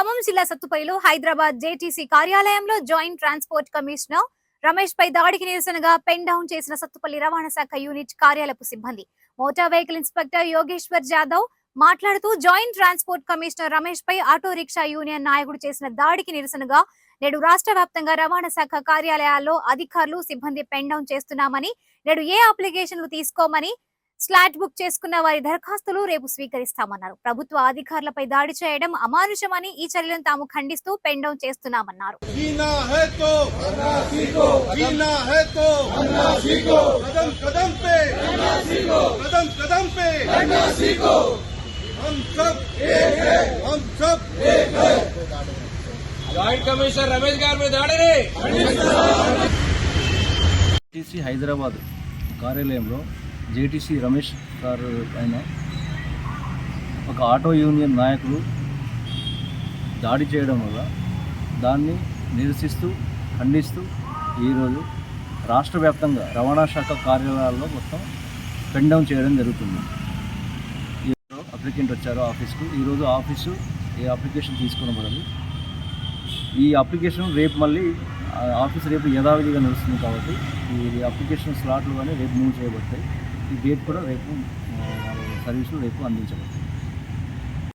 జిల్లా సత్తుపల్లిలో హైదరాబాద్ జేటీసీ కార్యాలయంలో జాయింట్ ట్రాన్స్పోర్ట్ కమిషనర్ రమేష్ పై దాడికి నిరసనగా పెన్ డౌన్ చేసిన సత్తుపల్లి రవాణా శాఖ యూనిట్ కార్యాలయపు సిబ్బంది. Motor vehicle inspector Yogeshwar Jadhav మాట్లాడుతూ జాయింట్ ట్రాన్స్పోర్ట్ కమిషనర్ రమేష్ పై ఆటో రిక్షా యూనియన్ నాయకుడు చేసిన దాడికి నిరసనగా నేడు రాష్ట్ర వ్యాప్తంగా రవాణా శాఖ కార్యాలయాల్లో అధికారులు సిబ్బంది పెన్ డౌన్ చేస్తున్నామని నేడు ఏ అప్లికేషన్లు తీసుకోమని స్లాట్ బుక్ చేసుకున్న వారి దరఖాస్తులు రేపు స్వీకరిస్తామన్నారు. ప్రభుత్వ అధికారులపై దాడి చేయడం అమానుషమని ఈ చర్యలను తాము ఖండిస్తూ పెండౌన్ చేస్తున్నామన్నారు. హైదరాబాద్ కార్యాలయంలో జేటీసీ రమేష్ గారు ఆయన ఒక ఆటో యూనియన్ నాయకులు దాడి చేయడం వల్ల దాన్ని నిరసిస్తూ ఖండిస్తూ ఈరోజు రాష్ట్ర వ్యాప్తంగా రవాణా శాఖ కార్యాలయాల్లో మొత్తం పెన్ డౌన్ చేయడం జరుగుతుంది. ఈరోజు అప్లికెంట్ వచ్చారు ఆఫీస్కు. ఈరోజు ఆఫీసు ఏ అప్లికేషన్ తీసుకున్న ఈ అప్లికేషన్ రేపు మళ్ళీ ఆఫీస్ రేపు యథావిధిగా నడుస్తుంది కాబట్టి ఈ అప్లికేషన్ స్లాట్లు కానీ రేపు మూవ్ చేయబడతాయి. ఈ డేట్ కూడా రేపు సర్వీసులు రేపు అందించబడతాయి.